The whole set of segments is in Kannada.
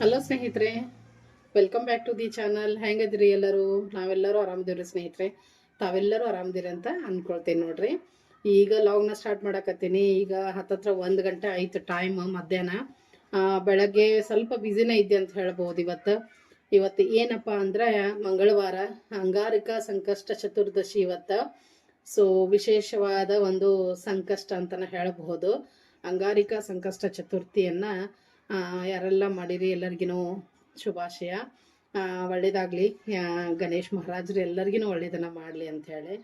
ಹಲೋ ಸ್ನೇಹಿತರೆ welcome back to the channel ಹೆಂಗದ್ರಿ ಎಲ್ಲರೂ? ನಾವೆಲ್ಲರೂ ಆರಾಮದಿವ್ರಿ ಸ್ನೇಹಿತರೆ. ತಾವೆಲ್ಲರೂ ಆರಾಮದಿರಿ ಅಂತ ಅಂದ್ಕೊಳ್ತೀನಿ ನೋಡ್ರಿ. ಈಗ ಲಾಗ್ನ ಸ್ಟಾರ್ಟ್ ಮಾಡಕತ್ತೀನಿ. ಈಗ ಹತ್ತತ್ರ ಒಂದು ಗಂಟೆ ಆಯ್ತು ಟೈಮ್ ಮಧ್ಯಾಹ್ನ. ಬೆಳಗ್ಗೆ ಸ್ವಲ್ಪ ಬ್ಯುಸಿನೇ ಇದ್ದೆ ಅಂತ ಹೇಳ್ಬೋದು ಇವತ್ತು. ಇವತ್ತು ಏನಪ್ಪ ಅಂದ್ರೆ ಮಂಗಳವಾರ, ಅಂಗಾರಿಕ ಸಂಕಷ್ಟ ಚತುರ್ದಶಿ ಇವತ್ತು. ಸೊ ವಿಶೇಷವಾದ ಒಂದು ಸಂಕಷ್ಟ ಅಂತ ಹೇಳಬಹುದು ಅಂಗಾರಿಕ ಸಂಕಷ್ಟ ಚತುರ್ಥಿಯನ್ನ ಯಾರೆಲ್ಲ ಮಾಡಿರಿ ಎಲ್ಲರಿಗೂ ಶುಭಾಶಯ. ಒಳ್ಳೇದಾಗಲಿ. ಗಣೇಶ್ ಮಹಾರಾಜರು ಎಲ್ಲರಿಗೂ ಒಳ್ಳೇದನ್ನ ಮಾಡಲಿ ಅಂಥೇಳಿ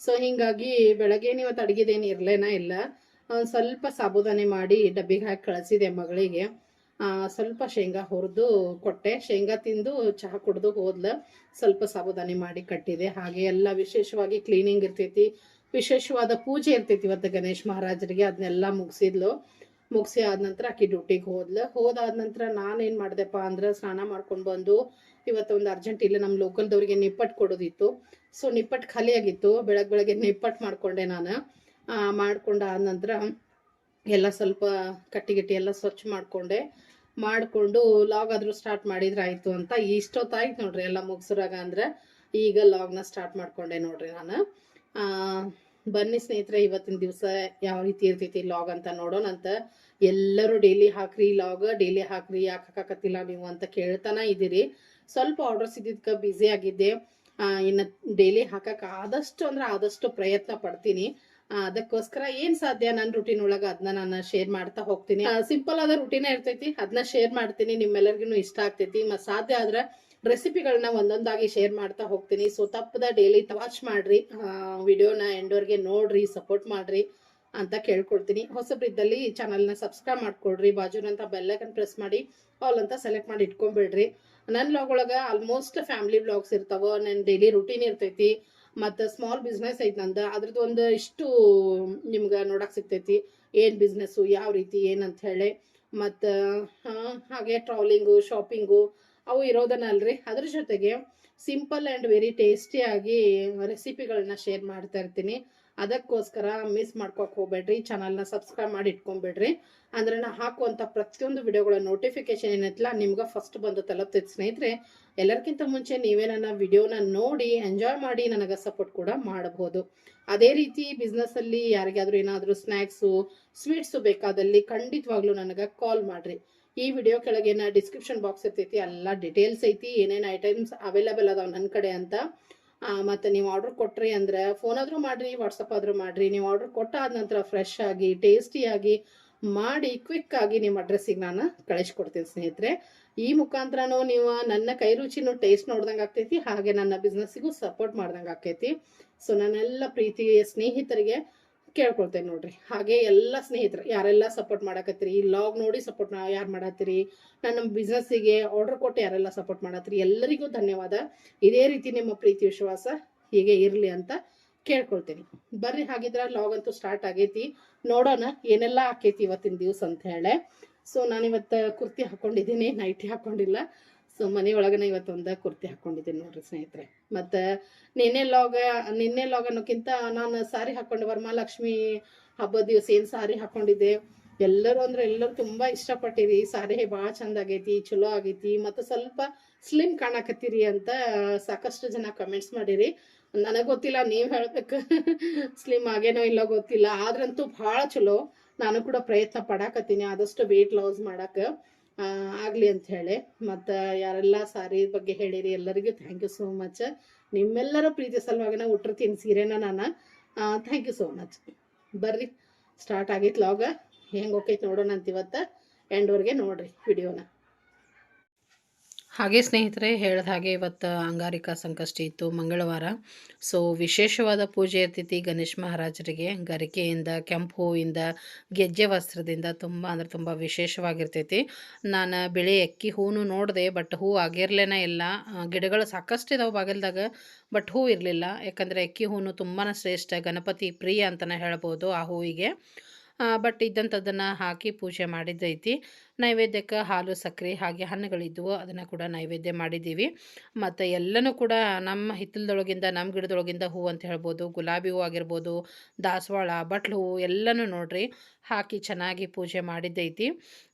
ಸೊ ಹಿಂಗಾಗಿ ಬೆಳಗ್ಗೆ ಇವತ್ತು ಅಡುಗೆದೇನು ಇರಲೇನ ಇಲ್ಲ. ಸ್ವಲ್ಪ ಸಾಬುದಾನೆ ಮಾಡಿ ಡಬ್ಬಿಗೆ ಹಾಕಿ ಕಳಿಸಿದೆ ಮಗಳಿಗೆ. ಸ್ವಲ್ಪ ಶೇಂಗಾ ಹುರಿದು ಕೊಟ್ಟೆ. ಶೇಂಗಾ ತಿಂದು ಚಹಾ ಕುಡ್ದು ಹೋದ್ಲ. ಸ್ವಲ್ಪ ಸಾಬುದಾನೆ ಮಾಡಿ ಕಟ್ಟಿದೆ. ಹಾಗೆ ಎಲ್ಲ ವಿಶೇಷವಾಗಿ ಕ್ಲೀನಿಂಗ್ ಇರ್ತೈತಿ. ವಿಶೇಷವಾದ ಪೂಜೆ ಇರ್ತೈತಿ ಇವತ್ತು ಗಣೇಶ್ ಮಹಾರಾಜರಿಗೆ. ಅದನ್ನೆಲ್ಲ ಮುಗಿಸಿದ್ಲು. ಮುಗಿಸಿ ಆದ ನಂತರ ಆಕಿ ಡ್ಯೂಟಿಗೆ ಹೋದ್ಲು. ಹೋದಾದ ನಂತರ ನಾನೇನು ಮಾಡಿದೆಪ್ಪ ಅಂದ್ರೆ ಸ್ನಾನ ಮಾಡ್ಕೊಂಡು ಬಂದು ಇವತ್ತು ಒಂದು ಅರ್ಜೆಂಟ್ ಇಲ್ಲ ನಮ್ಮ ಲೋಕಲ್ದವ್ರಿಗೆ ನಿಪ್ಪಟ್ಟು ಕೊಡೋದಿತ್ತು. ಸೊ ನಿಪ್ಪಟ್ಟು ಖಾಲಿ ಆಗಿತ್ತು ಬೆಳಗ್ಗೆ ಬೆಳಗ್ಗೆ ನಿಪ್ಪಟ್ಟು ಮಾಡಿಕೊಂಡೆ ನಾನು. ಆದ ನಂತರ ಎಲ್ಲ ಸ್ವಲ್ಪ ಕಟ್ಟಿ ಗಿಟ್ಟಿ ಎಲ್ಲ ಸ್ವಚ್ಛ ಮಾಡಿಕೊಂಡೆ. ಮಾಡಿಕೊಂಡು ಲಾಗ್ ಆದರೂ ಸ್ಟಾರ್ಟ್ ಮಾಡಿದ್ರೆ ಆಯಿತು ಅಂತ. ಇಷ್ಟೊತ್ತಾಯ್ತು ನೋಡ್ರಿ ಎಲ್ಲ ಮುಗಿಸ್ರಾಗ ಅಂದ್ರೆ ಈಗ ಲಾಗ್ನ ಸ್ಟಾರ್ಟ್ ಮಾಡ್ಕೊಂಡೆ ನೋಡ್ರಿ ನಾನು. ಬನ್ನಿ ಸ್ನೇಹಿತರೆ, ಇವತ್ತಿನ ದಿವಸ ಯಾವ ರೀತಿ ಇರ್ತೈತಿ ಲಾಗ್ ಅಂತ ನೋಡೋಣ ಅಂತ. ಎಲ್ಲರೂ ಡೈಲಿ ಹಾಕ್ರಿ ಲಾಗ್ ಡೈಲಿ ಹಾಕ್ರಿ, ಯಾಕೆ ಹಾಕಕತ್ತಿಲ್ಲ ನೀವು ಅಂತ ಕೇಳ್ತಾನ ಇದ್ದೀರಿ. ಸ್ವಲ್ಪ ಆರ್ಡರ್ಸ್ ಇದ್ದಿದ್ಕ ಬ್ಯುಸಿ ಆಗಿದ್ದೆ. ಇನ್ನು ಡೈಲಿ ಹಾಕಕ್ಕೆ ಆದಷ್ಟು ಅಂದ್ರೆ ಆದಷ್ಟು ಪ್ರಯತ್ನ ಪಡ್ತೀನಿ. ಅದಕ್ಕೋಸ್ಕರ ಏನ್ ಸಾಧ್ಯ ನನ್ನ ರುಟೀನ್ ಒಳಗ ಅದನ್ನ ನಾನು ಶೇರ್ ಮಾಡ್ತಾ ಹೋಗ್ತೀನಿ. ಸಿಂಪಲ್ ಆದ ರುಟೀನೇ ಇರ್ತೈತಿ ಅದನ್ನ ಶೇರ್ ಮಾಡ್ತೀನಿ. ನಿಮ್ಮೆಲ್ಲರಿಗೂ ಇಷ್ಟ ಆಗ್ತೈತಿ. ಮತ್ತು ಸಾಧ್ಯ ಆದ್ರೆ ರೆಸಿಪಿಗಳನ್ನ ಒಂದೊಂದಾಗಿ ಶೇರ್ ಮಾಡ್ತಾ ಹೋಗ್ತೀನಿ. ಸೊ ತಪ್ಪದ ಡೈಲಿ ವಾಚ್ ಮಾಡ್ರಿ. ವಿಡಿಯೋನ ಎಂಡೋರ್ಗೆ ನೋಡ್ರಿ ಸಪೋರ್ಟ್ ಮಾಡ್ರಿ ಅಂತ ಕೇಳ್ಕೊಡ್ತೀನಿ ಹೊಸಬ್ರಿದ್ದಲ್ಲಿ ಚಾನಲ್ನ ಸಬ್ಸ್ಕ್ರೈಬ್ ಮಾಡ್ಕೊಡ್ರಿ. ಬಾಜುನಂತ ಬೆಲ್ಲೈಕನ್ ಪ್ರೆಸ್ ಮಾಡಿ ಆಲ್ ಅಂತ ಸೆಲೆಕ್ಟ್ ಮಾಡಿ ಇಟ್ಕೊಂಡ್ಬಿಡ್ರಿ ನನ್ನ ಬ್ಲಾಗ್ ಒಳಗೆ ಆಲ್ಮೋಸ್ಟ್ ಫ್ಯಾಮಿಲಿ ಬ್ಲಾಗ್ಸ್ ಇರ್ತಾವ. ನನ್ನ ಡೈಲಿ ರುಟೀನ್ ಇರ್ತೈತಿ. ಮತ್ತು ಸ್ಮಾಲ್ ಬಿಸ್ನೆಸ್ ಐತೆ ನಂದು. ಅದ್ರದ್ದು ಒಂದು ಇಷ್ಟು ನಿಮ್ಗೆ ನೋಡಕ್ಕೆ ಸಿಗ್ತೈತಿ. ಏನು ಬಿಸ್ನೆಸ್ಸು ಯಾವ ರೀತಿ ಏನಂತ ಹೇಳಿ. ಮತ್ತು ಹಾಗೆ ಟ್ರಾವೆಲಿಂಗು ಶಾಪಿಂಗು ಅವು ಇರೋದನ್ನ ಅಲ್ರಿ ಅದ್ರ ಜೊತೆಗೆ ಸಿಂಪಲ್ ಆ್ಯಂಡ್ ವೆರಿ ಟೇಸ್ಟಿಯಾಗಿ ರೆಸಿಪಿಗಳನ್ನ ಶೇರ್ ಮಾಡ್ತಾ ಇರ್ತೀನಿ. ಅದಕ್ಕೋಸ್ಕರ ಮಿಸ್ ಮಾಡ್ಕೊಕ್ ಹೋಗ್ಬೇಡ್ರಿ. ಚಾನಲ್ನ ಸಬ್ಸ್ಕ್ರೈಬ್ ಮಾಡಿ ಇಟ್ಕೊಂಡ್ಬಿಡ್ರಿ. ಅಂದ್ರೆ ನಾ ಹಾಕುವಂಥ ಪ್ರತಿಯೊಂದು ವಿಡಿಯೋಗಳ ನೋಟಿಫಿಕೇಶನ್ ಏನೈತಲ್ಲ ನಿಮ್ಗೆ ಫಸ್ಟ್ ಬಂದು ತಲುಪ್ತೈತೆ ಸ್ನೇಹಿತರೆ ಎಲ್ಲರಿಗಿಂತ ಮುಂಚೆ ನೀವೇ ನನ್ನ ವಿಡಿಯೋನ ನೋಡಿ ಎಂಜಾಯ್ ಮಾಡಿ ನನಗೆ ಸಪೋರ್ಟ್ ಕೂಡ ಮಾಡಬಹುದು ಅದೇ ರೀತಿ ಬಿಸ್ನೆಸ್ಸಲ್ಲಿ ಯಾರಿಗಾದ್ರೂ ಏನಾದರೂ ಸ್ನ್ಯಾಕ್ಸು ಸ್ವೀಟ್ಸು ಬೇಕಾದಲ್ಲಿ ಖಂಡಿತವಾಗ್ಲೂ ನನಗೆ ಕಾಲ್ ಮಾಡ್ರಿ. ಈ ವಿಡಿಯೋ ಕೆಳಗೆ ಡಿಸ್ಕ್ರಿಪ್ಷನ್ ಬಾಕ್ಸ್ ಇರ್ತೈತಿ, ಎಲ್ಲ ಡೀಟೇಲ್ಸ್ ಐತಿ, ಏನೇನು ಐಟಮ್ಸ್ ಅವೈಲೇಬಲ್ ಅದಾವೆ ನನ್ನ ಕಡೆ ಅಂತ. ಮತ್ತು ನೀವು ಆರ್ಡರ್ ಕೊಟ್ರಿ ಅಂದ್ರೆ ಫೋನ್ ಆದ್ರೂ ಮಾಡ್ರಿ ವಾಟ್ಸಪ್ ಆದ್ರೂ ಮಾಡ್ರಿ. ನೀವು ಆರ್ಡರ್ ಕೊಟ್ಟಾದ ನಂತರ ಫ್ರೆಶ್ ಆಗಿ ಟೇಸ್ಟಿಯಾಗಿ ಮಾಡಿ ಕ್ವಿಕ್ ಆಗಿ ನಿಮ್ಮ ಅಡ್ರೆಸ್ಸಿಗೆ ನಾನು ಕಳಿಸ್ಕೊಡ್ತೀನಿ ಸ್ನೇಹಿತರೆ. ಈ ಮುಖಾಂತರನೂ ನೀವು ನನ್ನ ಕೈ ರುಚಿನೂ ಟೇಸ್ಟ್ ನೋಡ್ದಂಗೆ ಆಗ್ತೈತಿ, ಹಾಗೆ ನನ್ನ ಬಿಸ್ನೆಸ್ಸಿಗೂ ಸಪೋರ್ಟ್ ಮಾಡ್ದಂಗೆ ಆಕೈತಿ ಸೊ ನನ್ನೆಲ್ಲ ಪ್ರೀತಿ ಸ್ನೇಹಿತರಿಗೆ ಕೇಳ್ಕೊಳ್ತೇನೆ ನೋಡ್ರಿ. ಹಾಗೆ ಎಲ್ಲ ಸ್ನೇಹಿತರು, ಯಾರೆಲ್ಲ ಸಪೋರ್ಟ್ ಮಾಡಕತ್ತೀರಿ, ಈ ಲಾಗ್ ನೋಡಿ ಸಪೋರ್ಟ್ ಯಾರು ಮಾಡತ್ತೀರಿ, ನನ್ನ ಬಿಸ್ನೆಸ್ಸಿಗೆ ಆರ್ಡರ್ ಕೊಟ್ಟು ಯಾರೆಲ್ಲ ಸಪೋರ್ಟ್ ಮಾಡತ್ತೀರಿ, ಎಲ್ಲರಿಗೂ ಧನ್ಯವಾದ. ಇದೇ ರೀತಿ ನಿಮ್ಮ ಪ್ರೀತಿ ವಿಶ್ವಾಸ ಹೀಗೆ ಇರಲಿ ಅಂತ ಕೇಳ್ಕೊಳ್ತೇನೆ. ಬರ್ರಿ ಹಾಗಿದ್ರೆ ಲಾಗ್ ಅಂತೂ ಸ್ಟಾರ್ಟ್ ಆಗೈತಿ. ನೋಡೋಣ ಏನೆಲ್ಲ ಆಕೈತಿ ಇವತ್ತಿನ ದಿವಸ ಅಂತ ಹೇಳಿ. ಸೊ ನಾನು ಇವತ್ತು ಕುರ್ತಿ ಹಾಕೊಂಡಿದ್ದೀನಿ ನೈಟಿ ಹಾಕೊಂಡಿಲ್ಲ. ಸೊ ಮನೆ ಒಳಗನೆ ಇವತ್ತು ಒಂದು ಕುರ್ತಿ ಹಾಕೊಂಡಿದ್ದೀನಿ ನೋಡ್ರಿ ಸ್ನೇಹಿತರೆ. ಮತ್ತು ನಿನ್ನೆ ಲಾಗ ನಿನ್ನೆ ಲಾಗ್ ಅನ್ನೋಕ್ಕಿಂತ ನಾನು ಸಾರಿ ಹಾಕೊಂಡು ವರಮಹಾಲಕ್ಷ್ಮಿ ಹಬ್ಬದ ದಿವಸ ಏನು ಸಾರಿ ಹಾಕೊಂಡಿದ್ದೆ. ಎಲ್ಲರೂ ಅಂದ್ರೆ ಎಲ್ಲರೂ ತುಂಬಾ ಇಷ್ಟಪಟ್ಟಿರಿ. ಸಾರಿ ಭಾಳ ಚಂದ ಆಗೈತಿ, ಚಲೋ ಆಗೈತಿ. ಮತ್ತು ಸ್ವಲ್ಪ ಸ್ಲಿಮ್ ಕಾಣಕತ್ತೀರಿ ಅಂತ ಸಾಕಷ್ಟು ಜನ ಕಮೆಂಟ್ಸ್ ಮಾಡಿರಿ. ನನಗೆ ಗೊತ್ತಿಲ್ಲ, ನೀವು ಹೇಳ್ಬೇಕು. ಸ್ಲಿಮ್ ಆಗೇನೋ ಇಲ್ಲೋ ಗೊತ್ತಿಲ್ಲ. ಆದ್ರಂತೂ ಭಾಳ ಚಲೋ. ನಾನು ಕೂಡ ಪ್ರಯತ್ನ ಪಡಾಕತ್ತೀನಿ. ಆದಷ್ಟು ವೆಯ್ಟ್ ಲಾಸ್ ಮಾಡಕ್ಕೆ ಆಗಲಿ ಅಂತ ಹೇಳಿ. ಮತ್ತು ಯಾರೆಲ್ಲ ಸಾರಿ ಬಗ್ಗೆ ಹೇಳಿರಿ, ಎಲ್ಲರಿಗೂ ಥ್ಯಾಂಕ್ ಯು ಸೋ ಮಚ್ ನಿಮ್ಮೆಲ್ಲರ ಪ್ರೀತಿ ಸಲುವಾಗಿ ನಾವು ಉಟ್ಟಿರ್ತೀನಿ ಸೀರೆನ ನಾನು. ಥ್ಯಾಂಕ್ ಯು ಸೋ ಮಚ್ ಬರ್ರಿ. ಸ್ಟಾರ್ಟ್ ಆಗೈತೆ ಲಾಗ ಹೆಂಗೆ ಹೋಗೈತೆ ನೋಡೋಣ ಅಂತ ಇವತ್ತು ಎಂಡ್ವರೆಗೆ ನೋಡ್ರಿ, ವಿಡಿಯೋನ. ಹಾಗೆ ಸ್ನೇಹಿತರೆ, ಹೇಳಿದ ಹಾಗೆ ಇವತ್ತು ಅಂಗಾರಿಕಾ ಸಂಕಷ್ಟಿ ಇತ್ತು ಮಂಗಳವಾರ. ಸೊ ವಿಶೇಷವಾದ ಪೂಜೆ ಇರ್ತೈತಿ ಗಣೇಶ್ ಮಹಾರಾಜರಿಗೆ ಗರಿಕೆಯಿಂದ ಕೆಂಪು ಹೂವಿಂದ, ಗೆಜ್ಜೆ ವಸ್ತ್ರದಿಂದ ತುಂಬ, ಅಂದ್ರೆ ತುಂಬ ವಿಶೇಷವಾಗಿರ್ತೈತಿ. ನಾನು ಬಿಳಿ ಅಕ್ಕಿ ಹೂನು ನೋಡಿದೆ ಬಟ್ ಹೂ ಆಗಿರ್ಲೇನೇ ಇಲ್ಲ. ಗಿಡಗಳು ಸಾಕಷ್ಟು ಇದಾವೆ ಬಾಗಿಲ್ದಾಗ ಬಟ್ ಹೂ ಇರಲಿಲ್ಲ. ಯಾಕಂದರೆ ಅಕ್ಕಿ ಹೂನು ತುಂಬಾ ಶ್ರೇಷ್ಠ, ಗಣಪತಿ ಪ್ರಿಯ ಅಂತಲೇ ಹೇಳ್ಬೋದು ಆ ಹೂವಿಗೆ. ಬಟ್ ಇದ್ದಂಥದ್ದನ್ನು ಹಾಕಿ ಪೂಜೆ ಮಾಡಿದ್ದೈತಿ. ನೈವೇದ್ಯಕ್ಕೆ ಹಾಲು, ಸಕ್ಕರೆ ಹಾಗೆ ಹಣ್ಣುಗಳಿದ್ವು, ಅದನ್ನು ಕೂಡ ನೈವೇದ್ಯ ಮಾಡಿದ್ದೀವಿ. ಮತ್ತು ಎಲ್ಲನೂ ಕೂಡ ನಮ್ಮ ಹಿತ್ತಲದೊಳಗಿಂದ, ನಮ್ಮ ಗಿಡದೊಳಗಿಂದ ಹೂವು ಅಂತ ಹೇಳ್ಬೋದು, ಗುಲಾಬಿ ಹೂ ಆಗಿರ್ಬೋದು, ದಾಸವಾಳ, ಬಟ್ಲು ಹೂವು ಎಲ್ಲನೂ ನೋಡ್ರಿ, ಹಾಕಿ ಚೆನ್ನಾಗಿ ಪೂಜೆ ಮಾಡಿದ್ದೈತಿ.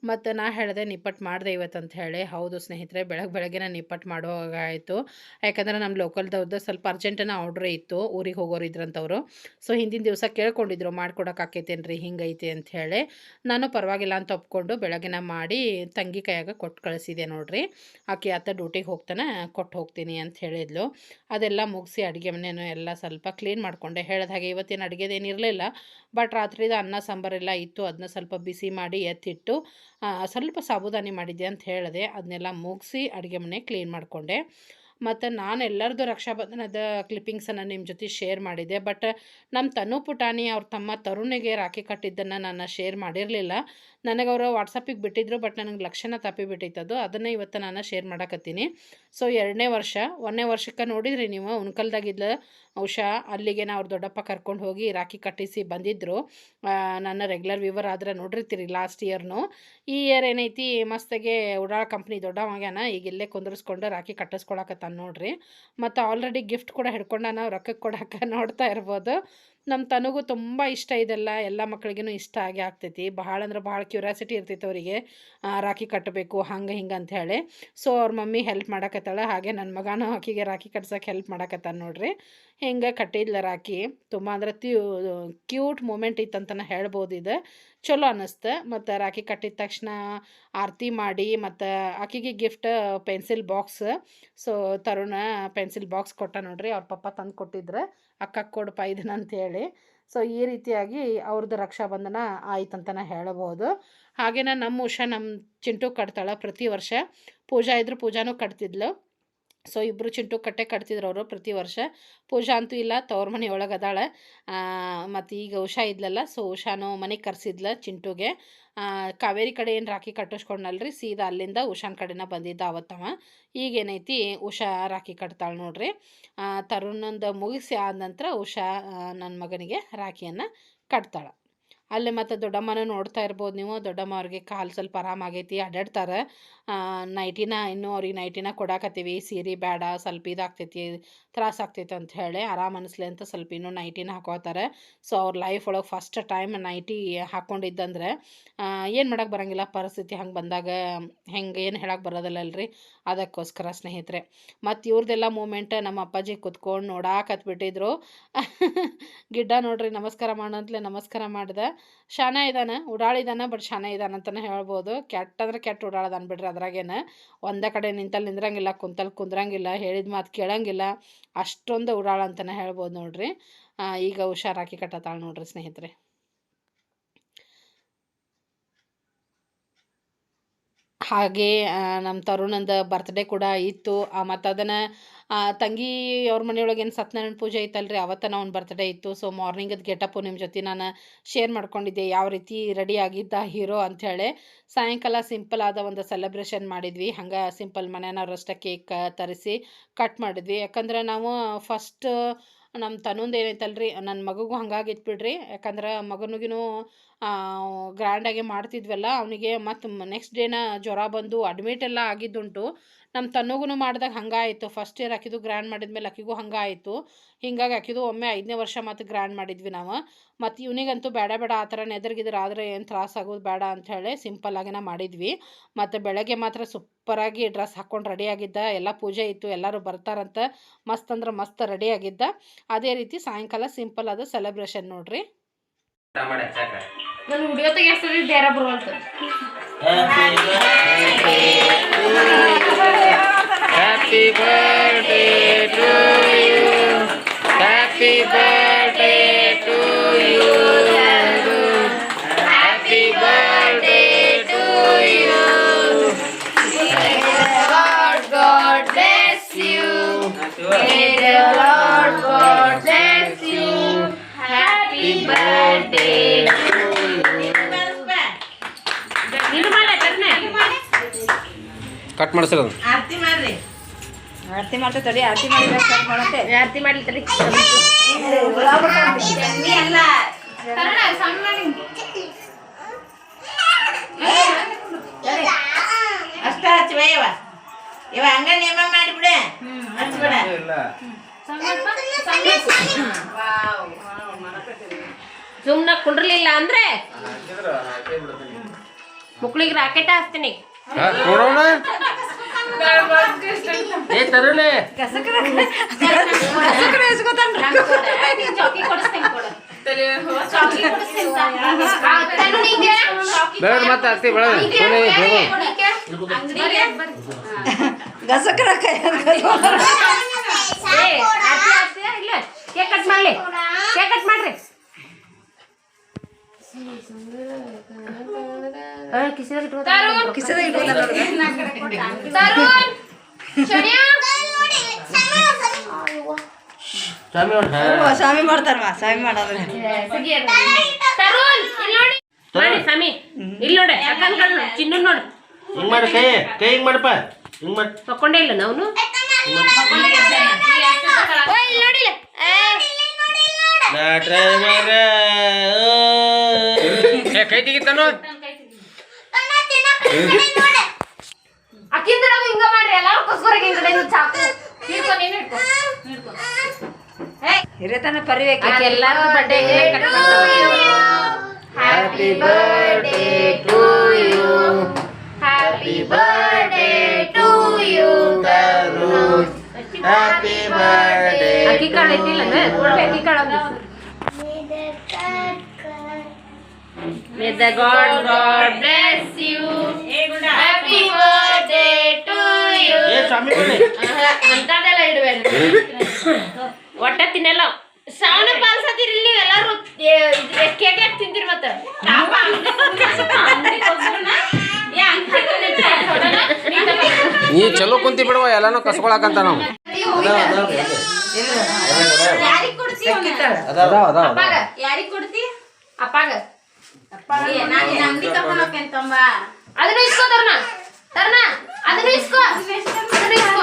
ಮತ್ತು ನಾ ಹೇಳಿದೆ ನಿಪ್ಪಟ್ಟು ಮಾಡಿದೆ ಇವತ್ತು ಅಂತ ಹೇಳಿ. ಹೌದು ಸ್ನೇಹಿತರೆ ಬೆಳಗ್ಗೆ ಬೆಳಗ್ಗೆನೇ ನಿಪ್ಪಟ್ಟು ಮಾಡುವಾಗಾಯಿತು ಯಾಕಂದರೆ ನಮ್ಮ ಲೋಕಲ್ದವ್ರದ್ದು ಸ್ವಲ್ಪ ಅರ್ಜೆಂಟನ ಆರ್ಡ್ರ್ ಇತ್ತು, ಊರಿಗೆ ಹೋಗೋರು ಇದ್ರಂಥವ್ರು ಸೊ, ಹಿಂದಿನ ದಿವಸ ಕೇಳ್ಕೊಂಡಿದ್ರು, ಮಾಡ್ಕೊಡೋಕ್ಕಾಕೈತೇನ್ರಿ, ಹಿಂಗೈತೆ ಅಂತ ಹೇಳಿ. ನಾನು ಪರವಾಗಿಲ್ಲ ಅಂತ ಒಪ್ಕೊಂಡು ಬೆಳಗ್ಗೆನ ಮಾಡಿ ತಂಗಿ ಕೈಯಾಗ ಕೊಟ್ಟು ಕಳಿಸಿದೆ ನೋಡ್ರಿ. ಆಕೆ ಆತ ಡ್ಯೂಟಿಗೆ ಹೋಗ್ತಾನೆ ಕೊಟ್ಟು ಹೋಗ್ತೀನಿ ಅಂತ ಹೇಳಿದ್ಲು. ಅದೆಲ್ಲ ಮುಗಿಸಿ ಅಡುಗೆ ಮನೆಯೂ ಎಲ್ಲ ಸ್ವಲ್ಪ ಕ್ಲೀನ್ ಮಾಡಿಕೊಂಡೆ. ಹೇಳಿದ ಹಾಗೆ ಇವತ್ತಿನ ಅಡುಗೆದೇನು ಇರಲಿಲ್ಲ. ಬಟ್ ರಾತ್ರಿದ ಅನ್ನ ಸಾಂಬಾರೆಲ್ಲ ಇತ್ತು. ಅದನ್ನ ಸ್ವಲ್ಪ ಬಿಸಿ ಮಾಡಿ ಎತ್ತಿಟ್ಟು ಸ್ವಲ್ಪ ಸಾಬುದಾನಿ ಮಾಡಿದ್ದೆ ಅಂತ ಹೇಳಿದೆ. ಅದನ್ನೆಲ್ಲ ಮುಗಿಸಿ ಅಡುಗೆ ಮನೆ ಕ್ಲೀನ್ ಮಾಡಿಕೊಂಡೆ. ಮತ್ತು ನಾನು ಎಲ್ಲರದು ರಕ್ಷಾಬಂಧನದ ಕ್ಲಿಪ್ಪಿಂಗ್ಸನ್ನು ನಿಮ್ಮ ಜೊತೆ ಶೇರ್ ಮಾಡಿದೆ. ಬಟ್ ನಮ್ಮ ತನು ಪುಟಾಣಿ ಅವ್ರ ತಮ್ಮ ತರುಣಿಗೆ ರಾಖಿ ಕಟ್ಟಿದ್ದನ್ನು ನಾನು ಶೇರ್ ಮಾಡಿರಲಿಲ್ಲ. ನನಗೆ ಅವರು ವಾಟ್ಸಪ್ಪಿಗೆ ಬಿಟ್ಟಿದ್ರು ಬಟ್ ನನಗೆ ಲಕ್ಷಣ ತಪ್ಪಿಬಿಟ್ಟಿತ್ತದು ಅದನ್ನು ಇವತ್ತು ನಾನು ಶೇರ್ ಮಾಡಕತ್ತೀನಿ. ಸೊ ಎರಡನೇ ವರ್ಷ, ಒಂದನೇ ವರ್ಷಕ್ಕೆ ನೋಡಿದ್ರಿ ನೀವು, ಉಣ್ಕಲ್ದಾಗಿದ್ದ ಉಷಾ ಅಲ್ಲಿಗೆ ಅವ್ರ ದೊಡ್ಡಪ್ಪ ಕರ್ಕೊಂಡು ಹೋಗಿ ರಾಖಿ ಕಟ್ಟಿಸಿ ಬಂದಿದ್ದರು ನನ್ನ ರೆಗ್ಯುಲರ್ ವ್ಯೂವರ್ ಆದ್ರೆ ನೋಡಿರ್ತೀರಿ ಲಾಸ್ಟ್ ಇಯರ್ನು ಈ ಇಯರ್ ಏನೈತಿ, ಮಸ್ತಾಗೆ ಉಡಾಳ ಕಂಪ್ನಿ ದೊಡ್ಡವಾಗ್ಯಾನ ಈಗ ಇಲ್ಲೇ ಕುಂದರ್ಸ್ಕೊಂಡು ರಾಖಿ ಕಟ್ಟಿಸ್ಕೊಳಕತ್ತಾನ. ನೋಡ್ರಿ. ಮತ್ತು ಆಲ್ರೆಡಿ ಗಿಫ್ಟ್ ಕೂಡ ಹಿಡ್ಕೊಂಡ ನಾವು ರೊಕ್ಕಕ್ಕೆ ಕೊಡಕ್ಕೆ ನೋಡ್ತಾ ಇರ್ಬೋದು. ನಮ್ಮ ತನಗೂ ತುಂಬ ಇಷ್ಟ ಇದೆಲ್ಲ, ಎಲ್ಲ ಮಕ್ಕಳಿಗೂ ಇಷ್ಟ ಆಗಿ ಆಗ್ತೈತಿ. ಭಾಳ ಅಂದ್ರೆ ಭಾಳ ಕ್ಯೂರಿಯಾಸಿಟಿ ಇರ್ತೈತೆ ಅವರಿಗೆ. ರಾಖಿ ಕಟ್ಟಬೇಕು ಹಂಗೆ ಹಿಂಗೆ ಅಂತ ಹೇಳಿ. ಸೊ ಅವ್ರ ಮಮ್ಮಿ ಹೆಲ್ಪ್ ಮಾಡಕತ್ತಾಳೆ. ಹಾಗೆ ನನ್ನ ಮಗನೂ ಆಕಿಗೆ ರಾಖಿ ಕಟ್ಸೋಕೆ ಹೆಲ್ಪ್ ಮಾಡಕತ್ತಾನ ನೋಡ್ರಿ. ಹಿಂಗೆ ಕಟ್ಟಿದ್ಲ ರಾಕಿ ತುಂಬ ಅಂದ್ರೆ ತ್ಯೂ ಕ್ಯೂಟ್ ಮೂಮೆಂಟ್ ಇತ್ತಂತನ ಹೇಳ್ಬೋದು ಇದು. ಚಲೋ ಅನ್ನಿಸ್ತು ಮತ್ತು ರಾಖಿ ಕಟ್ಟಿದ ತಕ್ಷಣ ಆರತಿ ಮಾಡಿ ಮತ್ತು ಆಕಿಗೆ gift, pencil box. So, Tarun pencil box ಕೊಟ್ಟ ನೋಡ್ರಿ. ಅವ್ರ ಪಪ್ಪ ತಂದು ಕೊಟ್ಟಿದ್ರೆ. ಅಕ್ಕ ಕೊಡಪ್ಪ ಇದನ್ನ ಅಂತೇಳಿ. ಸೊ, ಈ ರೀತಿಯಾಗಿ ಅವ್ರದ್ದು ರಕ್ಷಾಬಂಧನ ಆಯ್ತಂತನ ಹೇಳ್ಬೋದು. ಹಾಗೇನ ನಮ್ಮ ಉಷಾ ನಮ್ಮ ಚಿಂಟು ಕಟ್ತಾಳೆ ಪ್ರತಿ ವರ್ಷ. ಪೂಜಾ ಇದ್ರೂ ಪೂಜಾನೂ ಕಟ್ತಿದ್ಲು. ಸೊ ಇಬ್ಬರು ಚಿಂಟು ಕಟ್ಟೆ ಕಟ್ತಿದ್ರು ಅವರು ಪ್ರತಿ ವರ್ಷ. ಪೂಜಾ ಅಂತೂ ಇಲ್ಲ, ತವ್ರ ಮನೆ ಒಳಗೆ ಅದಾಳೆ ಮತ್ತು ಈಗ ಉಷಾ ಇದ್ಲಲ್ಲ ಸೊ ಉಷಾನು ಮನೆಗೆ ಕರೆಸಿದ್ಲ ಚಿಂಟುಗೆ. ಕಾವೇರಿ ಕಡೆ ಏನು ರಾಖಿ ಕಟ್ಟಿಸ್ಕೊಂಡಲ್ರಿ ಸೀದಾ ಅಲ್ಲಿಂದ ಉಷಾನ್ ಕಡೆನ ಬಂದಿದ್ದ ಅವತ್ತವ. ಈಗೇನೈತಿ ಉಷಾ ರಾಖಿ ಕಟ್ತಾಳೆ ನೋಡ್ರಿ. ತರುಣಂದು ಮುಗಿಸಿ ಆದ ನಂತರ ಉಷಾ ನನ್ನ ಮಗನಿಗೆ ರಾಖಿಯನ್ನು ಕಟ್ತಾಳೆ. ಅಲ್ಲಿ ಮತ್ತು ದೊಡ್ಡಮ್ಮನ ನೋಡ್ತಾ ಇರ್ಬೋದು ನೀವು. ದೊಡ್ಡಮ್ಮ ಅವ್ರಿಗೆ ಕಾಲು ಸ್ವಲ್ಪ ಆರಾಮಾಗೈತಿ ಅಡ್ಡಾಡ್ತಾರೆ ನೈಟಿನ ಇನ್ನೂ ಅವ್ರಿಗೆ ನೈಟಿನ ಕೊಡಾಕತ್ತೀವಿ. ಸೀರೆ ಬೇಡ ಸ್ವಲ್ಪ ಇದಾಗ್ತೈತಿ, ತ್ರಾಸ ಆಗ್ತೈತೆ ಅಂತ ಹೇಳಿ ಆರಾಮ ಅನಿಸ್ಲಿ ಅಂತ ಸ್ವಲ್ಪ ಇನ್ನೂ ನೈಟಿನ ಹಾಕೋತಾರೆ ಸೊ ಅವ್ರ ಲೈಫ್ ಒಳಗೆ ಫಸ್ಟ್ ಟೈಮ್ ನೈಟಿ ಹಾಕ್ಕೊಂಡಿದ್ದಂದ್ರೆ ಏನು ಮಾಡೋಕೆ ಬರೋಂಗಿಲ್ಲ, ಪರಿಸ್ಥಿತಿ ಹಂಗೆ ಬಂದಾಗ ಹೆಂಗೆ, ಏನು ಹೇಳಕ್ಕೆ ಬರೋದಿಲ್ಲಲ್ರಿ ಅದಕ್ಕೋಸ್ಕರ ಸ್ನೇಹಿತರೆ, ಮತ್ತು ಇವ್ರದ್ದೆಲ್ಲ ಮೂಮೆಂಟ್ ನಮ್ಮ ಅಪ್ಪಾಜಿ ಕುತ್ಕೊಂಡು ನೋಡಾಕತ್ಬಿಟ್ಟಿದ್ರು. ಗಿಡ್ಡ ನೋಡ್ರಿ, ನಮಸ್ಕಾರ ಮಾಡಂತಲೇ ನಮಸ್ಕಾರ ಮಾಡ್ದೆ. ಶಾನ ಇದ್ದಾನೆ ಉಡಾಳಿದಾನೆ ಬಟ್ ಶಾನ ಇದ್ದಾನೆ ಅಂತಲೇ ಹೇಳ್ಬೋದು. ಕೆಟ್ಟ ಅಂದ್ರೆ ಕೆಟ್ಟ ಉಡಾಳದ ಬಿಡ್ರಿ ಅದ್ರಾಗೇನು. ಒಂದೇ ಕಡೆ ನಿಂತಲ್ಲಿ ನಿಂದ್ರಂಗಿಲ್ಲ ಕುಂತಲ್ಲಿ ಕುಂದ್ರಂಗಿಲ್ಲ, ಹೇಳಿದ ಮಾತು ಕೇಳಂಗಿಲ್ಲ, ಅಷ್ಟೊಂದು ಉಡಾಳ ಅಂತಲೇ ಹೇಳ್ಬೋದು ನೋಡ್ರಿ. ಈಗ ಹುಷಾರಾಕಿ ಕಟ್ಟತಾಳೆ ನೋಡ್ರಿ ಸ್ನೇಹಿತರೆ. ಹಾಗೆ ನಮ್ಮ ತರುಣಂದ ಬರ್ತ್ಡೇ ಕೂಡ ಇತ್ತು. ಮತ್ತು ಅದನ್ನು ತಂಗಿ ಅವ್ರ ಮನೆಯೊಳಗೆ ಏನು ಸತ್ಯನಾರಾಯಣ ಪೂಜೆ ರೀ ಅವತ್ತನ ಅವ್ನ ಬರ್ತ್ಡೇ ಇತ್ತು. ಸೊ ಮಾರ್ನಿಂಗದ ಗೆಟಪ್ಪು ನಿಮ್ಮ ಜೊತೆ ನಾನು ಶೇರ್ ಮಾಡ್ಕೊಂಡಿದ್ದೆ, ಯಾವ ರೀತಿ ರೆಡಿ ಆಗಿದ್ದ ಹೀರೋ ಅಂಥೇಳಿ ಸಾಯಂಕಾಲ ಸಿಂಪಲ್ ಆದ ಒಂದು ಸೆಲೆಬ್ರೇಷನ್ ಮಾಡಿದ್ವಿ. ಹಂಗೆ ಸಿಂಪಲ್ ಮನೆಯವ್ರಷ್ಟೇ ಕೇಕ್ ತರಿಸಿ ಕಟ್ ಮಾಡಿದ್ವಿ. ಯಾಕಂದ್ರೆ ನಾವು ಫಸ್ಟ್ ನಮ್ಮ ತನ್ನೊಂದು ಏನೈತಲ್ರಿ ನನ್ನ ಮಗುಗೂ ಹಂಗಾಗಿತ್ತು ಬಿಡ್ರಿ ಯಾಕಂದ್ರೆ ಮಗನಿಗೂ ಗ್ರ್ಯಾಂಡಾಗಿ ಮಾಡ್ತಿದ್ವಲ್ಲ, ಅವನಿಗೆ ಮತ್ತು ನೆಕ್ಸ್ಟ್ ಡೇನ ಜ್ವರ ಬಂದು ಅಡ್ಮಿಟ್ ಎಲ್ಲ ಆಗಿದ್ದುಂಟು. ನಮ್ಮ ತನ್ನಗೂ ಮಾಡಿದಾಗ ಹಂಗಾಯಿತು ಫಸ್ಟ್ ಇಯರ್ ಹಾಕಿದ್ದು ಗ್ರ್ಯಾಂಡ್ ಮಾಡಿದ್ಮೇಲೆ ಹಂಗೆ ಹಂಗಾಯಿತು ಹಿಂಗಾಗಿ ಹಾಕಿದ್ದು ಒಮ್ಮೆ ಐದನೇ ವರ್ಷ ಮತ್ತು ಗ್ರ್ಯಾಂಡ್ ಮಾಡಿದ್ವಿ ನಾವು. ಮತ್ತು ಇವನಿಗಂತೂ ಬೇಡ ಬೇಡ ಆ ಥರ ನೆದರ್ಗಿದ್ರೆ ಆದರೆ ಏನು ತ್ರಾಸ ಆಗೋದು ಬೇಡ ಅಂಥೇಳಿ ಸಿಂಪಲ್ಲಾಗಿನ ಮಾಡಿದ್ವಿ. ಮತ್ತು ಬೆಳಗ್ಗೆ ಮಾತ್ರ ಸೂಪರಾಗಿ ಡ್ರೆಸ್ ಹಾಕ್ಕೊಂಡು ರೆಡಿ ಆಗಿದ್ದ. ಎಲ್ಲ ಪೂಜೆ ಇತ್ತು. ಎಲ್ಲರೂ ಬರ್ತಾರಂತ ಮಸ್ತ್ ಅಂದ್ರೆ ಮಸ್ತ್ ರೆಡಿ ಆಗಿದ್ದ. ಅದೇ ರೀತಿ ಸಾಯಂಕಾಲ ಸಿಂಪಲ್ ಆದ ಸೆಲೆಬ್ರೇಷನ್ ನೋಡ್ರಿ. ನಾನು ವಿಡಿಯೋ ತೆಗಿಸ್ತದೆ ಬೇರೆ ಬರುವಂತ Happy birthday to you. Happy birthday to you. Cut ಮಾಡಿಸಿರೋದು ಆರತಿ ಮಾಡ್ರಿ. ಆರತಿ ಮಾಡ್ತೇವೆ ತಡಿ ಆರತಿ ಮಾಡಿ ಮಾಡತ್ತೆ. ಆರತಿ ಚಟ್ನಿ ಅಲ್ಲ. ತಡಿ ಇವ. ಹಂಗ ನೇಮ ಮಾಡಿಬಿಡ. ಹಚ್ಬಿಡ ಸುಮ್ನ ಕುಂಡ್ರಲಿಲ್ಲ ಅಂದ್ರೆ? ಮಕ್ಳಿಗೆ ರಾಕೆಟ್ ಹಾಕ್ತೀನಿ. ಹಾ, ಕೊಡೋಣ ಏ ತರಲೆ ಚಾಕಿ ಕೊಡಿಸ್ತೀನಿ ಕೊಡು. ಚಾಕಿ ಕೊಡಿಸ್ತೀನಿ ತಾ. ಆ, ತನು ನಿಂಗೆ? ಬೇಡ ಮತ್ತೆ ಅತ್ತಿ ಬೇಡ ನಿಂಗೆ? ಸುಮ್ನೆ ಹೋಗು. ನಿಂಗೆ? ಅಂಗಡಿಗೆ? ಗಸಕ್ರ ಕೈ ಏ, ಆರ್ತಿ ಹಾಕ್ತೀಯಾ? ಇಲ್ಲ ಕೇಕ್ ಕಟ್ ಮಾಡ್ಲಿ ಕೇಕ್ ಸ್ವಾಮಿ ಅವ್ರು, ಹಾ. ಓ, ಸ್ವಾಮಿ ಮಾಡ್ತಾರಮ್ಮ ಸ್ವಾಮಿ ಮಾಡೋದ್ರೆ ತರುಣ್ ಇಲ್ಲಿ ನೋಡಿ ಮಾಡಿ ಸ್ವಾಮಿ ಇಲ್ಲಿ ನೋಡಿ ಅಕ್ಕನ್ ಕಣ್ಣು ಚಿನ್ನು ನೋಡು ಹಿಂಗ್ ಮಾಡು ಕೈ ಕೈ ಹಿಂಗ್ ಮಾಡಪ್ಪ ಹಿಂಗ್ ಮಾಡ್ ಮಕ್ಕೊಂಡೇ ಇಲ್ಲ ನಾವು ಡ್ರೈವರ್ ಏ ಕೈ ತೆಗಿತಾನು ಅಕ್ಕಿಂದ್ರಾಗ ಹಿಂಗ ಮಾಡ್ರಿ ಎಲ್ಲಾರು ಕುಸ್ಕೊರಗೆ ಹಿಂಗಡೆ ಚಾಕು. ಹಿಡ್ಕೊ ನೀನು ಹಿಡ್ಕೊ. ಹಿಡ್ಕೊ. ಹಿರಿತನ ಎಲ್ಲಾರು cut happy birthday to you happy birthday happy birthday ಅಕ್ಕಿ ಕಾಳು ಐತಿಲ್ಲ ಅಕ್ಕಿ ಕಾಳು May the God God bless you. Happy birthday to you. ಏ ಸ್ವಾಮಿ ಕೊಡಿ. ಅಂತದೆಲ್ಲ ಇಡಬೇಡ ಒಟ್ಟ ತಿನ್ನಲ್ಲ. ಶ್ರಾವಣ ಪಾಲ್ಸತಿರಿ ನೀವು ಎಲ್ಲಾರು ಕೇಕ್ ಯಾಕೆ ತಿಂದಿರಿ ಮತ್ತ? ನೀ ಚಲೋ ಕುಂತಿ ಬಿಡುವ ಎಲ್ಲಾನು ಕಸ್ಕೊಳಕಂತ ನಾವು. ಯಾರಿಗ್ ಕೊಡ್ತಿ ಅದಾವ ಅದಾವ ಅಪ್ಪಾಗ ಯಾರಿಗ್ ಕೊಡ್ತಿ? ಅಪ್ಪಾಗ. ಅದನ್ನ ಇಸ್ಕೋ ತರ್ನ. ತರ್ನ. ಅದನ್ನ ಇಸ್ಕೋ. ಅದನ್ನ ಇಸ್ಕೋ.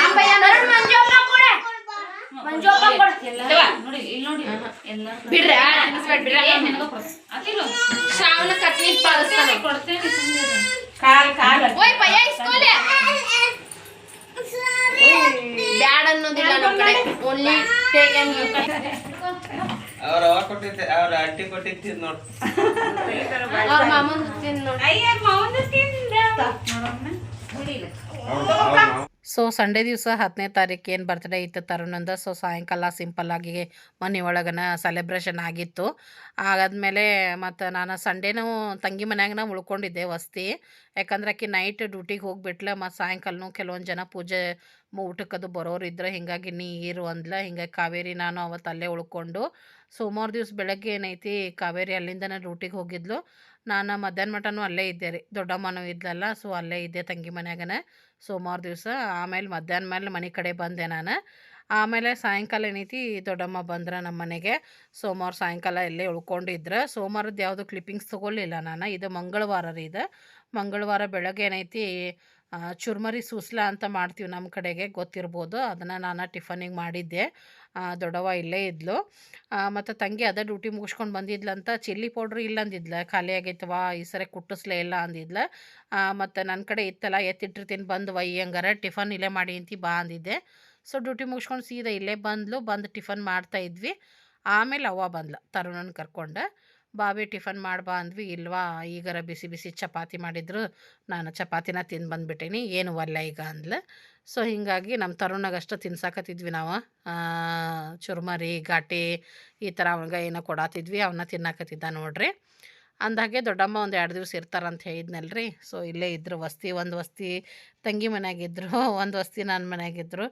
ಅಪ್ಪಯ್ಯ ನರಡ್ ಮಂಜಪ್ಪ ಕೊಡೆ. ಮಂಜಪ್ಪ ಕೊಡ. ಬಿಡ್ರಿ ಆ, ತಿನ್ನಿಸ್ಬೇಡ್ ಬಿಡ್ರಿ. ಶ್ರಾವಣ ಕಟ್ನಿ ಪಾಲಿಸ್ತಾನೆ. ಕಾಲ್ ಕಾಲ್. ಓಯ್ ಪಯ್ಯ ಇಸ್ಕೋಲೆ. ಬ್ಯಾಡ್ ಅನ್ನೋದಿಲ್ಲ ನಮ್ಮ ಕಡೆ ಓನ್ಲಿ ಟೇಕ್ ಅವ್ರ ಅವ ಕೊಟ್ಟಿದ್ದೆ ಅವ್ರ ಅಟ್ಟಿ ಕೊಟ್ಟಿದ್ದು ನೋಡ್ ಅವ್ರ ಮಾಮನ್ ತಿನ್ ನೋಡಿ ಸೊ ಸಂಡೇ ದಿವಸ ಹತ್ತನೇ ತಾರೀಕು ಏನು ಬರ್ತ್ಡೇ ಇತ್ತು ತರುಣಂದ. ಸೊ ಸಾಯಂಕಾಲ ಸಿಂಪಲ್ಲಾಗಿ ಮನೆ ಒಳಗನ ಸೆಲೆಬ್ರೇಷನ್ ಆಗಿತ್ತು. ಆಗಾದ್ಮೇಲೆ ಮತ್ತು ನಾನು ಸಂಡೇನೂ ತಂಗಿ ಮನ್ಯಾಗನ ಉಳ್ಕೊಂಡಿದ್ದೆ ವಸ್ತಿ. ಯಾಕಂದ್ರೆ ಆಕಿ ನೈಟ್ ಡ್ಯೂಟಿಗೆ ಹೋಗ್ಬಿಟ್ಲೆ, ಮತ್ತು ಸಾಯಂಕಾಲನೂ ಕೆಲವೊಂದು ಜನ ಪೂಜೆ ಊಟಕ್ಕೆ ಊಟಕ್ಕದು ಬರೋರು ಇದ್ರೆ ಹಿಂಗಾಗಿ ನೀರು ಅಂದ್ಲ. ಹಿಂಗಾಗಿ ಕಾವೇರಿ ನಾನು ಅವತ್ತು ಅಲ್ಲೇ ಉಳ್ಕೊಂಡು. ಸೋಮವಾರ ದಿವಸ ಬೆಳಗ್ಗೆ ಏನೈತಿ, ಕಾವೇರಿ ಅಲ್ಲಿಂದನೇ ಡ್ಯೂಟಿಗೆ ಹೋಗಿದ್ಲು. ನಾನು ಮಧ್ಯಾಹ್ನ ಮಟನೂ ಅಲ್ಲೇ ಇದ್ದೆ ರೀ. ದೊಡ್ಡಮ್ಮನೂ ಇದ್ಲಲ್ಲ ಸೊ ಅಲ್ಲೇ ಇದ್ದೆ ತಂಗಿ ಮನ್ಯಾಗನ. ಸೋಮವಾರ ದಿವಸ, ಆಮೇಲೆ ಮಧ್ಯಾಹ್ನ ಮೇಲೆ ಮನೆ ಕಡೆ ಬಂದೆ ನಾನು. ಆಮೇಲೆ ಸಾಯಂಕಾಲ ಏನೈತಿ, ದೊಡ್ಡಮ್ಮ ಬಂದ್ರೆ ನಮ್ಮ ಮನೆಗೆ. ಸೋಮವಾರ ಸಾಯಂಕಾಲ ಎಲ್ಲೇ ಉಳ್ಕೊಂಡಿದ್ರೆ. ಸೋಮವಾರದ ಯಾವುದು ಕ್ಲಿಪ್ಪಿಂಗ್ಸ್ ತೊಗೊಳ್ಳಿಲ್ಲ ನಾನು. ಇದು ಮಂಗಳವಾರ ರೀ ಇದು. ಮಂಗಳವಾರ ಬೆಳಗ್ಗೆ ಏನೈತಿ ಚುರ್ಮರಿ ಸೂಸ್ಲ ಅಂತ ಮಾಡ್ತೀವಿ ನಮ್ಮ ಕಡೆಗೆ, ಗೊತ್ತಿರ್ಬೋದು. ಅದನ್ನು ನಾನು ಟಿಫನಿಗೆ ಮಾಡಿದ್ದೆ. ದೊಡ್ಡವ ಇಲ್ಲೇ ಇದ್ಲು. ಮತ್ತು ತಂಗಿ ಅದೇ ಡ್ಯೂಟಿ ಮುಗಿಸ್ಕೊಂಡು ಬಂದಿದ್ಲಂತ ಚಿಲ್ಲಿ ಪೌಡ್ರ್ ಇಲ್ಲ ಅಂದಿದ್ಲ. ಖಾಲಿ ಆಗೈತವ ಈ ಸರಿ ಕುಟ್ಟಿಸ್ಲೇ ಇಲ್ಲ ಅಂದಿದ್ಲ. ಮತ್ತು ನನ್ನ ಕಡೆ ಇತ್ತಲ್ಲ, ಎತ್ತಿಟ್ಟಿರ್ತೀನಿ, ಬಂದು ವೈ ಹಂಗಾರ, ಟಿಫನ್ ಇಲ್ಲೇ ಮಾಡಿ ಅಂತಿ ಬಾ ಅಂದಿದ್ದೆ. ಸೊ, ಡ್ಯೂಟಿ ಮುಗಿಸ್ಕೊಂಡು ಸೀದಾ ಇಲ್ಲೇ ಬಂದ್ಲು, ಬಂದು ಟಿಫನ್ ಮಾಡ್ತಾ ಇದ್ವಿ. ಆಮೇಲೆ ಅವ್ವ ಬಂದ್ಲ. ತರುಣನ ಕರ್ಕೊಂಡು, ಬಾಬಿ ಟಿಫನ್ ಮಾಡ್ಬಾ ಅಂದ್ವಿ, ಇಲ್ವಾ? ಈಗಾರ ಬಿಸಿ ಬಿಸಿ ಚಪಾತಿ ಮಾಡಿದ್ರು, ನಾನು ಚಪಾತಿನ ತಿಂದು ಬಂದುಬಿಟ್ಟೀನಿ, ಏನು ಒಲ್ಲ ಈಗ? ಅಂದ್ಲು. ಸೊ ಹೀಗಾಗಿ ನಮ್ಮ ತರುಣಗಷ್ಟು ತಿನ್ಸಾಕತ್ತಿದ್ವಿ ನಾವು. ಚುರುಮರಿ ಚುರ್ಮರಿ, ಘಾಟಿ ಈ ಥರ ಅವನಿಗೆ ಏನೋ ಕೊಡಾತಿದ್ವಿ ಅವನ್ನ ತಿನ್ನಾಕತ್ತಿದ್ದ ನೋಡ್ರಿ. ಅಂದಾಗೆ ದೊಡ್ಡಮ್ಮ ಒಂದು ಎರಡು ದಿವಸ ಇರ್ತಾರಂತ ಹೇಳಿದ್ನಲ್ರಿ. ಸೊ ಇಲ್ಲೇ ಇದ್ದರು ವಸ್ತಿ ಒಂದು ವಸ್ತಿ, ತಂಗಿ ಮನೆಯಾಗಿದ್ದರು ಒಂದು ವಸ್ತಿ ನನ್ನ ಮನೆಯಾಗಿದ್ದರು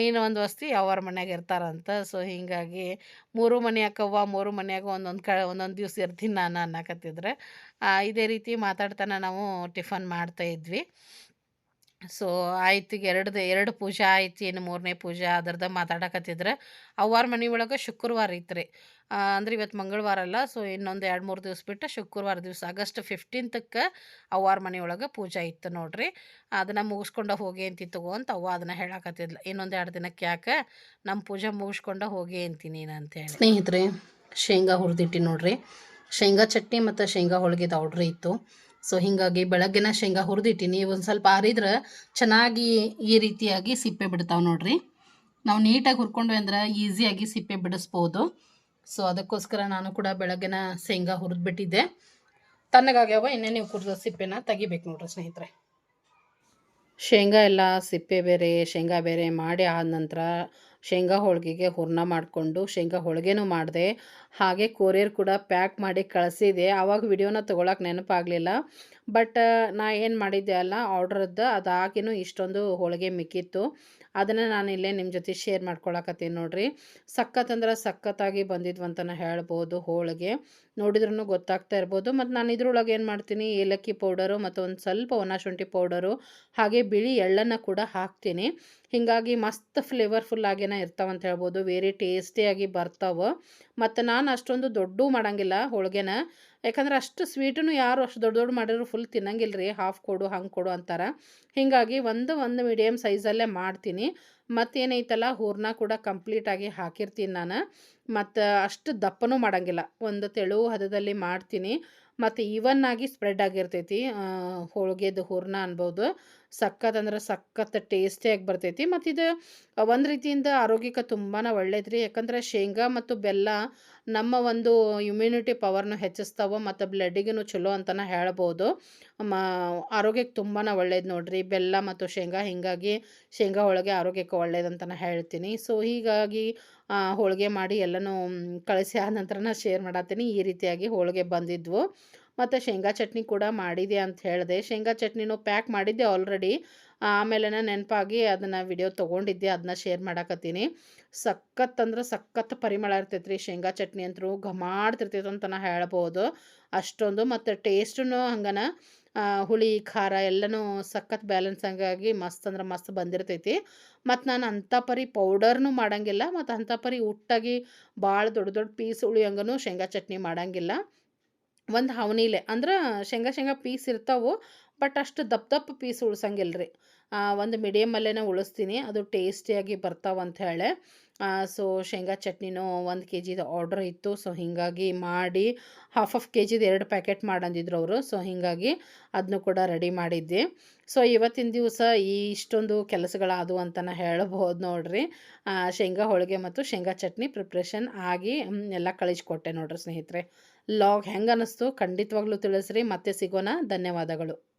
ಇನ್ನು ಒಂದು ವಸ್ತಿ ಅವ್ರ ಮನೆಯಾಗ ಇರ್ತಾರಂತ ಸೊ ಹೀಗಾಗಿ ಮೂರು ಮನೆ ಅಕ್ಕವ್ವ, ಮೂರು ಮನೆಯಾಗ ಒಂದೊಂದು ಕ ಒಂದೊಂದು ದಿವಸ ಇರ್ತೀನಿ ನಾನು ಅನ್ನಕತ್ತಿದ್ರೆ. ಇದೇ ರೀತಿ ಮಾತಾಡ್ತಾನೆ ನಾವು ಟಿಫನ್ ಮಾಡ್ತಾ ಇದ್ವಿ. ಸೊ ಆಯ್ತು ಎರಡು ಎರಡು ಪೂಜೆ ಆಯ್ತು ಏನು ಮೂರನೇ ಪೂಜೆ ಅದ್ರದ್ದು ಮಾತಾಡಕತ್ತಿದ್ರೆ. ಅವ್ವಾರ ಮನೆ ಒಳಗೆ ಶುಕ್ರವಾರ ಆ, ಅಂದ್ರೆ ಇವತ್ತು ಮಂಗಳವಾರ ಅಲ್ಲ ಸೊ ಇನ್ನೊಂದು ಎರಡು ಮೂರು ದಿವಸ ಬಿಟ್ಟು ಶುಕ್ರವಾರ ದಿವಸ ಆಗಸ್ಟ್ ಫಿಫ್ಟೀನ್ತಕ್ಕೆ ಅವ್ವಾರ ಮನೆ ಒಳಗೆ ಪೂಜೆ ಇತ್ತು ನೋಡ್ರಿ. ಅದನ್ನು ಮುಗಿಸ್ಕೊಂಡು ಹೋಗಿ ಅಂತಿ ತಗೋ ಅಂತ ಅವ್ವ ಅದನ್ನು ಹೇಳಕತ್ತಿದ್ಲ. ಇನ್ನೊಂದು ಎರಡು ದಿನಕ್ಕೆ ಯಾಕೆ ನಮ್ಮ ಪೂಜೆ ಮುಗಿಸ್ಕೊಂಡು ಹೋಗಿ ಅಂತೀನಿ ನೀನು ಅಂತೇಳಿ ಸ್ನೇಹಿತರೆ ಶೇಂಗಾ ಹುರಿದಿಟ್ಟಿ ನೋಡ್ರಿ. ಶೇಂಗಾ ಚಟ್ನಿ ಮತ್ತು ಶೇಂಗಾ ಹೋಳಿಗೆದು ಆರ್ಡ್ರ್ ಇತ್ತು. ಸೊ ಹೀಗಾಗಿ ಬೆಳಗ್ಗೆನ ಶೇಂಗಾ ಹುರಿದಿಟ್ಟಿನಿ ಒಂದು ಸ್ವಲ್ಪ ಆರಿದ್ರೆ ಚೆನ್ನಾಗಿ ಈ ರೀತಿಯಾಗಿ ಸಿಪ್ಪೆ ಬಿಡ್ತಾವೆ ನೋಡ್ರಿ. ನಾವು ನೀಟಾಗಿ ಹುರ್ಕೊಂಡ್ವಿ ಅಂದ್ರೆ ಈಸಿಯಾಗಿ ಸಿಪ್ಪೆ ಬಿಡಿಸ್ಬೋದು. ಸೊ ಅದಕ್ಕೋಸ್ಕರ ನಾನು ಕೂಡ ಬೆಳಗ್ಗೆನ ಶೇಂಗಾ ಹುರಿದ್ಬಿಟ್ಟಿದ್ದೆ. ತಣ್ಣಗಾಗ್ಯಾವ ಇನ್ನೇ ನೀವು ಕುಡಿದ ಸಿಪ್ಪೆನ ತೆಗಿಬೇಕು ನೋಡ್ರಿ ಸ್ನೇಹಿತರೆ. ಶೇಂಗಾ ಎಲ್ಲ ಸಿಪ್ಪೆ ಬೇರೆ, ಶೇಂಗಾ ಬೇರೆ ಮಾಡಿ ಆದ ನಂತರ ಶೇಂಗಾ ಹೋಳಿಗೆಗೆ ಹೂರ್ಣ ಮಾಡಿಕೊಂಡು, ಶೇಂಗಾ ಹೋಳಿಗೆನೂ ಮಾಡಿದೆ. ಹಾಗೆ ಕೊರಿಯರ್ ಕೂಡ ಪ್ಯಾಕ್ ಮಾಡಿ ಕಳಿಸಿದೆ. ಆವಾಗ ವಿಡಿಯೋನ ತೊಗೊಳಕ್ಕೆ ನೆನಪಾಗಲಿಲ್ಲ. ಬಟ್ ನಾ ಏನು ಮಾಡಿದ್ದೆ ಅಲ್ಲ ಆರ್ಡ್ರದ್ದು ಅದಾಗಿನೂ ಇಷ್ಟೊಂದು ಹೋಳಿಗೆ ಮಿಕ್ಕಿತ್ತು. ಅದನ್ನು ನಾನು ಇಲ್ಲೇ ನಿಮ್ಮ ಜೊತೆ ಶೇರ್ ಮಾಡ್ಕೊಳಕತ್ತೀನಿ ನೋಡಿರಿ. ಸಖತ್ ಅಂದ್ರೆ ಸಖತ್ತಾಗಿ ಬಂದಿದ್ವು ಅಂತಲೇ ಹೇಳ್ಬೋದು ಹೋಳಿಗೆ. ನೋಡಿದ್ರೂ ಗೊತ್ತಾಗ್ತಾ ಇರ್ಬೋದು. ಮತ್ತು ನಾನು ಇದ್ರೊಳಗೆ ಏನು ಮಾಡ್ತೀನಿ, ಏಲಕ್ಕಿ ಪೌಡರು ಮತ್ತು ಒಂದು ಸ್ವಲ್ಪ ಒಣ ಶುಂಠಿ ಪೌಡರು ಹಾಗೆ ಬಿಳಿ ಎಳ್ಳನ್ನು ಕೂಡ ಹಾಕ್ತೀನಿ. ಹೀಗಾಗಿ ಮಸ್ತ್ ಫ್ಲೇವರ್ಫುಲ್ ಆಗೇನ ಇರ್ತಾವಂತ ಹೇಳ್ಬೋದು. ವೆರಿ ಟೇಸ್ಟಿಯಾಗಿ ಬರ್ತಾವೆ. ಮತ್ತು ನಾನು ಅಷ್ಟೊಂದು ದೊಡ್ಡ ಮಾಡಂಗಿಲ್ಲ ಹೋಳಿಗೆನ. ಯಾಕಂದ್ರೆ ಅಷ್ಟು ಸ್ವೀಟನ್ನು ಯಾರು ಅಷ್ಟು ದೊಡ್ಡ ದೊಡ್ಡ ಮಾಡಿದ್ರು ಫುಲ್ ತಿನ್ನಂಗಿಲ್ಲ ರೀ ಹಾಫ್ ಕೊಡು, ಹಂಗೆ ಕೊಡು ಅಂತಾರೆ. ಹೀಗಾಗಿ ಒಂದು ಒಂದು ಮೀಡಿಯಮ್ ಸೈಜಲ್ಲೇ ಮಾಡ್ತೀನಿ. ಮತ್ತೇನೈತಲ್ಲ, ಹೂರ್ಣ ಕೂಡ ಕಂಪ್ಲೀಟಾಗಿ ಹಾಕಿರ್ತೀನಿ ನಾನು. ಮತ್ತು ಅಷ್ಟು ದಪ್ಪನೂ ಮಾಡಂಗಿಲ್ಲ. ಒಂದು ತೆಳು ಹದದಲ್ಲಿ ಮಾಡ್ತೀನಿ. ಮತ್ತು ಈವನ್ ಆಗಿ ಸ್ಪ್ರೆಡ್ ಆಗಿರ್ತೈತಿ. ಹೋಳಿಗೆದು ಹೂರ್ಣ ಅನ್ಬೋದು. ಸಖತ್ ಅಂದ್ರೆ ಸಖತ್ ಟೇಸ್ಟಿಯಾಗಿ ಬರ್ತೈತಿ. ಮತ್ತು ಇದು ಒಂದು ರೀತಿಯಿಂದ ಆರೋಗ್ಯಕ್ಕೆ ತುಂಬಾ ಒಳ್ಳೇದು ರೀ ಯಾಕಂದ್ರೆ ಶೇಂಗಾ ಮತ್ತು ಬೆಲ್ಲ ನಮ್ಮ ಒಂದು ಇಮ್ಯುನಿಟಿ ಪವರ್ನು ಹೆಚ್ಚಿಸ್ತಾವೆ ಮತ್ತು ಬ್ಲಡ್ಡಿಗೂ ಚಲೋ ಅಂತಲೇ ಹೇಳ್ಬೋದು. ಮ, ಆರೋಗ್ಯಕ್ಕೆ ತುಂಬಾ ಒಳ್ಳೇದು ನೋಡ್ರಿ. ಬೆಲ್ಲ ಮತ್ತು ಶೇಂಗಾ, ಹೀಗಾಗಿ ಶೇಂಗಾ ಹೋಳಿಗೆ ಆರೋಗ್ಯಕ್ಕೆ ಒಳ್ಳೇದಂತಲೇ ಹೇಳ್ತೀನಿ. ಸೊ ಹೀಗಾಗಿ ಹೋಳಿಗೆ ಮಾಡಿ ಎಲ್ಲನೂ ಕಳಿಸಿ ಆದ ನಂತರ ಶೇರ್ ಮಾಡತ್ತೀನಿ ಈ ರೀತಿಯಾಗಿ ಹೋಳಿಗೆ ಬಂದಿದ್ವು. ಮತ್ತು ಶೇಂಗಾ ಚಟ್ನಿ ಕೂಡ ಮಾಡಿದೆ ಅಂತ ಹೇಳಿದೆ. ಶೇಂಗಾ ಚಟ್ನಿನೂ ಪ್ಯಾಕ್ ಮಾಡಿದ್ದೆ ಆಲ್ರೆಡಿ ಆಮೇಲೆ ನೆನಪಾಗಿ ಅದನ್ನು ವಿಡಿಯೋ ತೊಗೊಂಡಿದ್ದೆ ಅದನ್ನ ಶೇರ್ ಮಾಡಕತ್ತೀನಿ. ಸಖತ್ ಅಂದ್ರೆ ಸಖತ್ ಪರಿಮಳ ಇರ್ತೈತೆ ಶೇಂಗಾ ಚಟ್ನಿ ಅಂತರೂ ಘಮಾಡ್ತಿರ್ತೈತೆ ಅಂತ ನಾ ಹೇಳ್ಬೋದು. ಅಷ್ಟೊಂದು ಮತ್ತು ಟೇಸ್ಟೂ ಹಂಗನ ಹುಳಿ, ಖಾರ ಎಲ್ಲನೂ ಸಖತ್ ಬ್ಯಾಲೆನ್ಸ್ ಹಂಗಾಗಿ ಮಸ್ತ್ ಅಂದ್ರೆ ಮಸ್ತ್ ಬಂದಿರ್ತೈತಿ. ಮತ್ತು ನಾನು ಅಂಥ ಪರಿ ಪೌಡರ್ನೂ ಮಾಡಂಗಿಲ್ಲ ಮತ್ತು ಅಂಥ ಪರಿ ಉಟ್ಟಾಗಿ ಭಾಳ ದೊಡ್ಡ ದೊಡ್ಡ ಪೀಸ್ ಉಳಿಯಂಗನೂ ಶೇಂಗಾ ಚಟ್ನಿ ಮಾಡಂಗಿಲ್ಲ. ಒಂದು ಹವನಿಲೆ ಅಂದ್ರೆ ಶೇಂಗಾ ಶೇಂಗಾ ಪೀಸ್ ಇರ್ತಾವೆ ಬಟ್ ಅಷ್ಟು ದಪ್ಪ ದಪ್ಪ ಪೀಸ್ ಉಳ್ಸಂಗಿಲ್ಲ ರೀ ಒಂದು ಮೀಡಿಯಮಲ್ಲೇ ಉಳಿಸ್ತೀನಿ. ಅದು ಟೇಸ್ಟಿಯಾಗಿ ಬರ್ತಾವಂತ ಹೇಳಿ. ಸೊ ಶೇಂಗಾ ಚಟ್ನಿನೂ ಒಂದು ಕೆ ಜಿದು ಆರ್ಡ್ರ್ ಇತ್ತು. ಸೊ ಹೀಗಾಗಿ ಮಾಡಿ ಹಾಫ್ ಆಫ್ ಕೆ ಜಿದು ಎರಡು ಪ್ಯಾಕೆಟ್ ಮಾಡಂದಿದ್ರು ಅವರು. ಸೊ ಹೀಗಾಗಿ ಅದನ್ನು ಕೂಡ ರೆಡಿ ಮಾಡಿದ್ದೆ ಸೊ ಇವತ್ತಿನ ದಿವಸ ಈ ಇಷ್ಟೊಂದು ಕೆಲಸಗಳಾದವು ಅಂತಲೇ ಹೇಳ್ಬೋದು ನೋಡ್ರಿ. ಶೇಂಗಾ ಹೋಳಿಗೆ ಮತ್ತು ಶೇಂಗಾ ಚಟ್ನಿ ಪ್ರಿಪ್ರೇಷನ್ ಆಗಿ ಎಲ್ಲ ಕಳಿಸ್ಕೊಟ್ಟೆ ನೋಡ್ರಿ ಸ್ನೇಹಿತರೆ. ಲಾಗ್ ಹೆಂಗೆ ಅನ್ನಿಸ್ತು ಖಂಡಿತವಾಗ್ಲೂ ತಿಳಿಸ್ರಿ ಮತ್ತೆ ಸಿಗೋಣ ಧನ್ಯವಾದಗಳು.